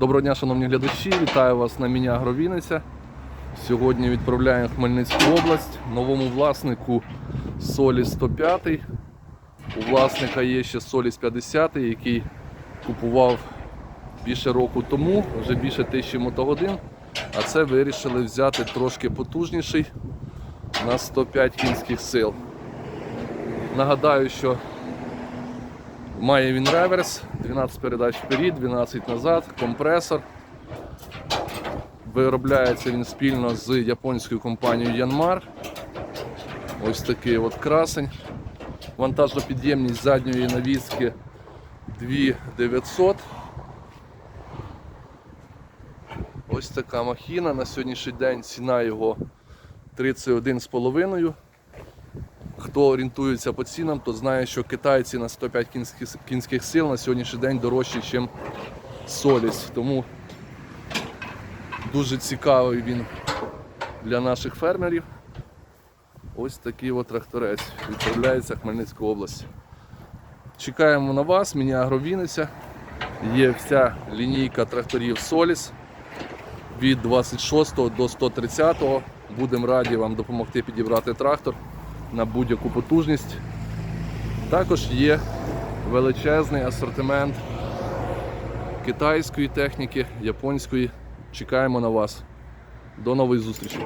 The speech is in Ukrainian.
Доброго дня, шановні глядачі, вітаю вас на міні Агровіниця. Сьогодні відправляємо Хмельницьку область новому власнику Солі 105. У власника є ще Соліс 50, який купував більше року тому, вже більше тисячі мотогодин. А це вирішили взяти трошки потужніший на 105 кінських сил. Нагадаю, що Має він реверс, 12 передач вперед, 12 назад, компресор. Виробляється він спільно з японською компанією Yanmar. Ось такий от красень. Вантажопідємність задньої навіски 2900. Ось така махіна. На сьогоднішній день ціна його 31,5. Хто орієнтується по цінам, то знає, що китайці на 105 кінських, кінських сил на сьогоднішній день дорожчі, ніж Соліс. Тому дуже цікавий він для наших фермерів. Ось такий от тракторець. Відправляється в Хмельницьку область. Чекаємо на вас, мені Агровіниця. Є вся лінійка тракторів Соліс від 26 до 130. Будемо раді вам допомогти підібрати трактор на будь-яку потужність. Також є величезний асортимент китайської техніки, японської. Чекаємо на вас. До нової зустрічі!